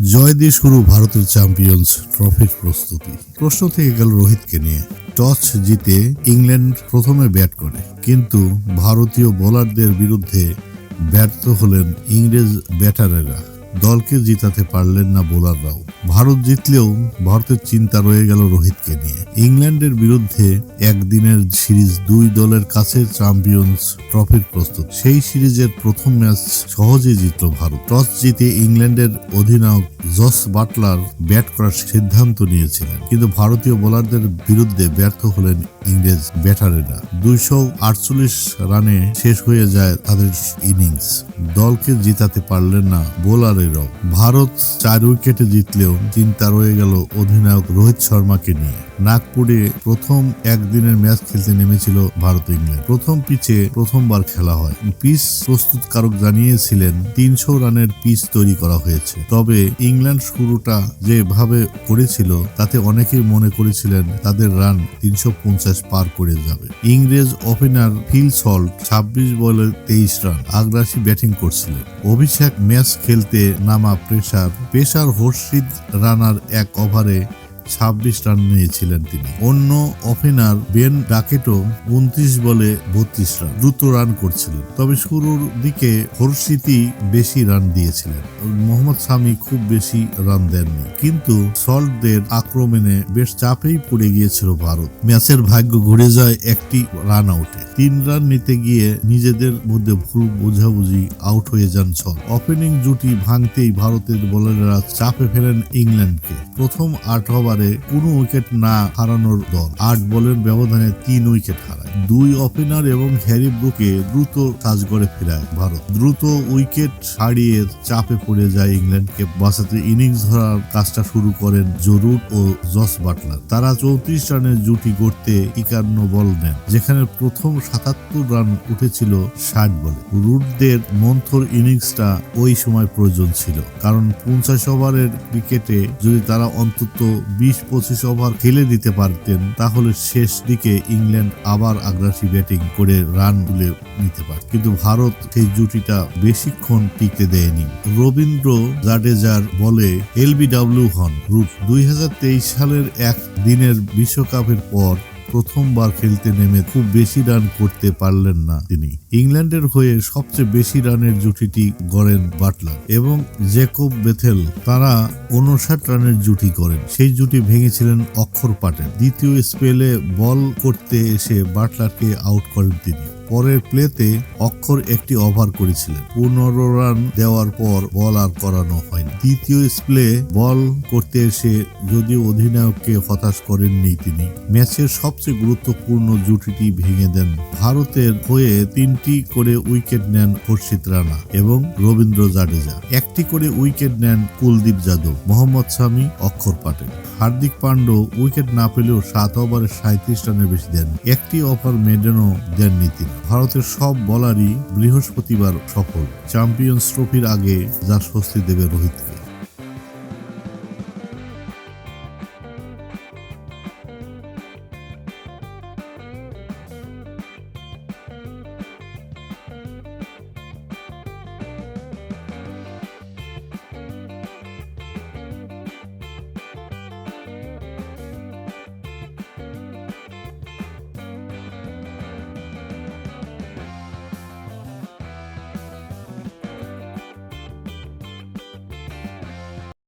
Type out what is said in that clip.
জয় দিয়ে শুরু ভারতের চ্যাম্পিয়ন্স ট্রফির প্রস্তুতি। প্রশ্ন থেকে গেল রোহিতকে নিয়ে। টস জিতে ইংল্যান্ড প্রথমে ব্যাট করে, কিন্তু ভারতীয় বোলারদের বিরুদ্ধে ব্যর্থ হলেন ইংরেজ ব্যাটারেরা। দলকে জিতাতে পারলেন না বোলাররাও। ভারত জিতলেও ভারতের চিন্তা রয়ে গেল রোহিতকে নিয়ে। ইংল্যান্ডের বিরুদ্ধে একদিনের সিরিজ দুই দলের কাছে চ্যাম্পিয়ন্স ট্রফির প্রস্তুত। সেই সিরিজের প্রথম ম্যাচ সহজেই জিতল ভারত। টস জিতে ইংল্যান্ডের অধিনায়ক জস বাটলার ব্যাট করার সিদ্ধান্ত নিয়েছিলেন। কিন্তু ভারতীয় বোলারদের বিরুদ্ধে ব্যর্থ হলেন ইংরেজ ব্যাটারেরা। দুইশো আটচল্লিশ রানে শেষ হয়ে যায় তাদের ইনিংস। দলকে জিতাতে পারলেন না বোলারেরাও ভারত চার উইকেটে জিতলেও চিন্তা রয়ে গেল অধিনায়ক রোহিত শর্মাকে নিয়ে। নাগপুরে প্রথম একদিনের ম্যাচ খেলতে নেমেছিল ভারত ইংল্যান্ড। প্রথম পিচে প্রথমবার খেলা হয়। পিচ প্রস্তুতকারক জানিয়েছিলেন, তিনশো রানের পিচ তৈরি করা হয়েছে। তবে ইংল্যান্ড শুরুটা যেভাবে করেছিল, তাতে অনেকেই মনে করেছিলেন তাদের রান তিনশো পঞ্চাশ পার করে যাবে। ইংরেজ ওপেনার ফিল সল্ট ছাব্বিশ বলে তেইশ রান। আগ্রাসী ব্যাটিং করছিলেন। অভিষেক ম্যাচ খেলতে নামা প্রেসার পেশার হর্ষিদ রানার এক ওভারে ছাব্বিশ রান নিয়েছিলেন তিনি। অন্য ওপেনার বেন ডাকেটও উনত্রিশ বলে বত্রিশ রান, দ্রুত রান করছিলেন। তবে শুরুর দিকে হর্ষিতই বেশি রান দিয়েছিলেন। মোহাম্মদ সামি খুব বেশি রান দেননি। কিন্তু সল্টদের আক্রমণে বেশ চাপেই পড়ে গিয়েছিল ভারত। ম্যাচের ভাগ্য ঘুরে যায় একটি রান আউটে। তিন রান নিতে গিয়ে নিজেদের মধ্যে ভুল বোঝাবুঝি আউট হয়ে যান সল ওপেনিং জুটি ভাঙতেই ভারতের বোলাররা চাপে ফেলেন ইংল্যান্ডকে। প্রথম আট ওভারে কোনো উইকেট না হারানোর দল। আট বলের ব্যবধানে তিন উইকেট হারায়। দুই ওপেনার এবং হ্যারি ব্রুকে দ্রুত কাজগড়ে ফেরায় ভারত। দ্রুত উইকেট হারিয়ে চাপে পড়ে যায় ইংল্যান্ডকে। বাঁচাতে ইনিংস ধরার কাজটা শুরু করেন জরুর ও জস বাটলার। তারা চৌত্রিশ রানের জুটি গড়তে একান্ন বল নেন, যেখানে প্রথম সাতাত্তর রান উঠেছিল ষাট বলে। রুটদের মন্থর ইনিংসটা ওই সময় প্রয়োজন ছিল, কারণ পঞ্চাশ ওভারের ক্রিকেটে যদি তারা অন্তত বিশ পঁচিশ ওভার খেলে দিতে পারতেন, তাহলে শেষ দিকে ইংল্যান্ড আবার আগ্রাসী ব্যাটিং করে রান তুলে নিতে পারে কিন্তু ভারত সেই জুটিটা বেশিক্ষণ টিকতে দেয়নি। রবীন্দ্র জাডেজার বলে এলবিডব্লিউ হন রুট। দুই সালের এক দিনের বিশ্বকাপের পর প্রথমবার খেলতে নেমে খুব বেশি রান করতে পারলেন না তিনি। ইংল্যান্ডের হয়ে সবচেয়ে বেশি রানের জুটিটি গড়েন বাটলার এবং জেকব বেথেল, তারা উনষাট রানের জুটি করেন সেই জুটি ভেঙেছিলেন অক্ষর পাটেল দ্বিতীয় স্পেলে বল করতে এসে বাটলারকে আউট করেন তিনি। পরের প্লেতে অক্ষর একটি ওভার করেছিলেন। পনেরো রান দেওয়ার পর বল আর করানো হয়নি। দ্বিতীয় স্প্লে বল করতে এসে যদিও অধিনায়ককে হতাশ করেননি তিনি, ম্যাচের সবচেয়ে গুরুত্বপূর্ণ জুটিটি ভেঙে দেন ভারতের হয়ে তিনটি করে উইকেট নেন হর্ষিত রানা এবং রবীন্দ্র জাডেজা। একটি করে উইকেট নেন কুলদীপ যাদব, মোহাম্মদ শামি, অক্ষর পাটেল। হার্দিক পান্ড্য উইকেট না পেলেও সাত ওভারে সাঁত্রিশ রানের বেশি দেন একটি অফার মেডেনও দেননি তিনি। ভারতের সব বলারই বৃহস্পতিবার সফল। চ্যাম্পিয়ন্স ট্রফির আগে যা স্বস্তি দেবে রোহিতকে।